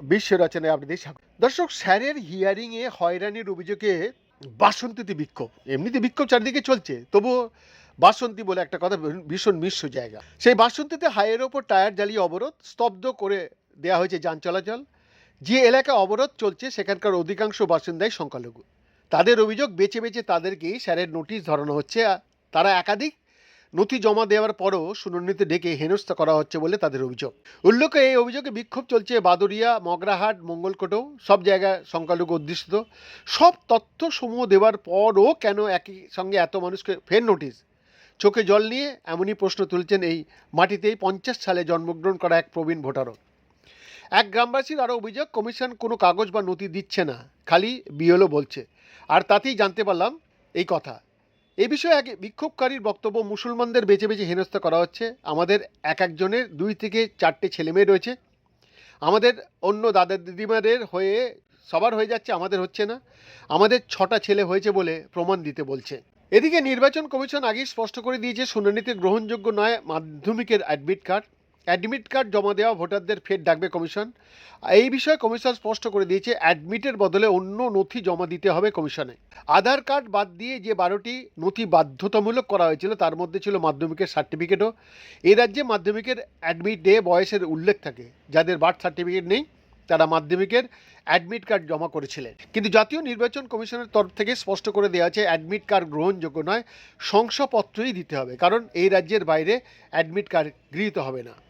বিশ্ব রচনায় আপনাদের দর্শক, স্যারের হিয়ারিংয়ে হয়রানির অভিযোগে বাসন্তীতে বিক্ষোভ। এমনিতে বিক্ষোভ চারিদিকে চলছে, তবুও বাসন্তী বলে একটা কথা ভীষণ মিশ্র জায়গা। সেই বাসন্তীতে হাইয়ের ওপর টায়ার জ্বালিয়ে অবরোধ স্তব্ধ করে দেওয়া হয়েছে যান চলাচল। যে এলাকা অবরোধ চলছে, সেখানকার অধিকাংশ বাসিন্দাই সংখ্যালঘু। তাদের অভিযোগ বেছে বেছে তাদেরকেই স্যারের নোটিশ ধরানো হচ্ছে। তারা একাধিক নথি জমা দেওয়ার পরও শুনানিতে ডেকে হেনস্থা করা হচ্ছে বলে তাদের অভিযোগ। উল্লেখ্য, এই অভিযোগে বিক্ষোভ চলছে বাদুরিয়া মগরাহাট, মঙ্গলকোটেও। সব জায়গায় সংখ্যালঘু অধ্যুষিত। সব তথ্য সমূহ দেওয়ার পরও কেন একই সঙ্গে এত মানুষকে ফের নোটিশ? চোখে জল নিয়ে এমনই প্রশ্ন তুলছেন এই মাটিতেই পঞ্চাশ সালে জন্মগ্রহণ করা এক প্রবীণ ভোটারও। এক গ্রামবাসীর আরও অভিযোগ, কমিশন কোনো কাগজ বা নথি দিচ্ছে না। খালি বিএলও বলছে। আর তাতেই জানতে পারলাম এই কথা। এই বিষয়ে এক বিক্ষোভকারীর বক্তব্য মুসলমানদের বেছে বেছে হেনস্থা করা হচ্ছে। আমাদের এক একজনের দুই থেকে চারটে ছেলে মেয়ে রয়েছে। আমাদের অন্য দাদা দিদিমাদের হয়ে সবার হয়ে যাচ্ছে, আমাদের হচ্ছে না। আমাদের ছটা ছেলে হয়েছে বলে প্রমাণ দিতে বলছে। এদিকে নির্বাচন কমিশন আগেই স্পষ্ট করে দিয়েছে, শুনানিতে গ্রহণযোগ্য নয় মাধ্যমিকের অ্যাডমিট কার্ড। অ্যাডমিট কার্ড জমা দেওয়া ভোটারদের ফের ডাকবে কমিশন। এই বিষয়ে কমিশন স্পষ্ট করে দিয়েছে, অ্যাডমিটের বদলে অন্য নথি জমা দিতে হবে কমিশনে। আধার কার্ড বাদ দিয়ে যে বারোটি নথি বাধ্যতামূলক করা হয়েছিল, তার মধ্যে ছিল মাধ্যমিকের সার্টিফিকেটও। এই রাজ্যে মাধ্যমিকের অ্যাডমিট ডে বয়সের উল্লেখ থাকে। যাদের বার্থ সার্টিফিকেট নেই, তারা মাধ্যমিকের অ্যাডমিট কার্ড জমা করেছিলেন। কিন্তু জাতীয় নির্বাচন কমিশনের তরফ থেকে স্পষ্ট করে দেওয়া আছে, অ্যাডমিট কার্ড গ্রহণযোগ্য নয়, শংসাপত্রই দিতে হবে। কারণ এই রাজ্যের বাইরে অ্যাডমিট কার্ড গৃহীত হবে না।